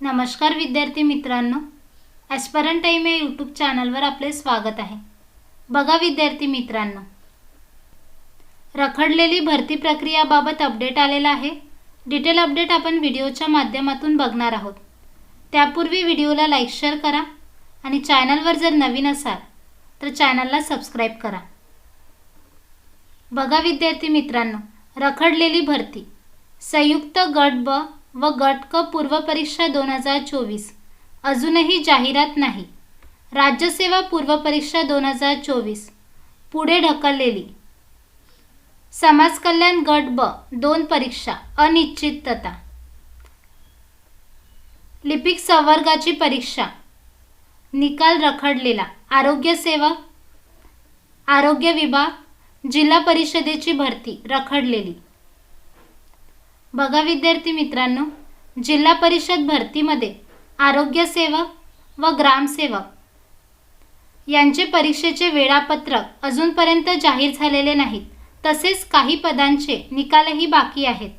नमस्कार विद्यार्थी मित्रांनो ॲस्परन टाईम या यूट्यूब चॅनलवर आपले स्वागत आहे. बघा विद्यार्थी मित्रांनो रखडलेली भरती प्रक्रियाबाबत अपडेट आलेला आहे. डिटेल अपडेट आपण व्हिडिओच्या माध्यमातून बघणार आहोत. त्यापूर्वी व्हिडिओला लाईक शेअर करा आणि चॅनलवर जर नवीन असाल तर चॅनलला सबस्क्राईब करा. बघा विद्यार्थी मित्रांनो रखडलेली भरती संयुक्त गट ब व गट क पूर्वपरीक्षा दोन हजार चोवीस. अजूनही जाहिरात नाही. राज्यसेवा पूर्वपरीक्षा दोन हजार चोवीस. पुढे ढकललेली. समाज कल्याण गट ब दोन परीक्षा अनिश्चितता. लिपिक संवर्गाची परीक्षा. निकाल रखडलेला. आरोग्य सेवा. आरोग्य विभाग. जिल्हा परिषदेची भरती रखडलेली. बघा विद्यार्थी मित्रांनो जिल्हा परिषद भरतीमध्ये आरोग्यसेवक व ग्रामसेवक यांचे परीक्षेचे वेळापत्रक अजूनपर्यंत जाहीर झालेले नाहीत. तसेच काही पदांचे निकालही बाकी आहेत.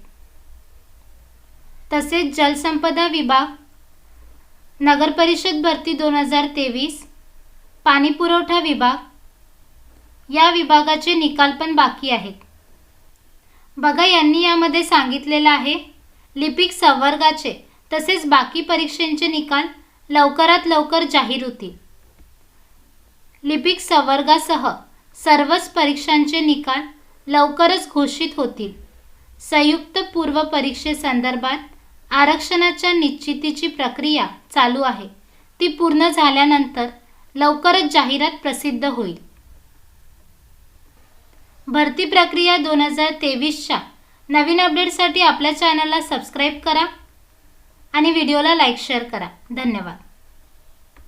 तसेच जलसंपदा विभाग नगरपरिषद भरती दोन हजार तेवीस पाणीपुरवठा विभाग या विभागाचे निकाल पण बाकी आहेत. बघा यांनी यामध्ये सांगितलेलं आहे लिपिक संवर्गाचे तसेच बाकी परीक्षांचे निकाल लवकरात लवकर जाहीर होतील. लिपिक संवर्गासह सर्वच परीक्षांचे निकाल लवकरच घोषित होतील. संयुक्त पूर्व परीक्षेसंदर्भात आरक्षणाच्या निश्चितीची प्रक्रिया चालू आहे. ती पूर्ण झाल्यानंतर लवकरच जाहिरात प्रसिद्ध होईल. भरती प्रक्रिया दोन हजार तेवीसच्या. नवीन अपडेटसाठी आपल्या चॅनलला सबस्क्राईब करा आणि व्हिडिओला लाईक शेअर करा. धन्यवाद.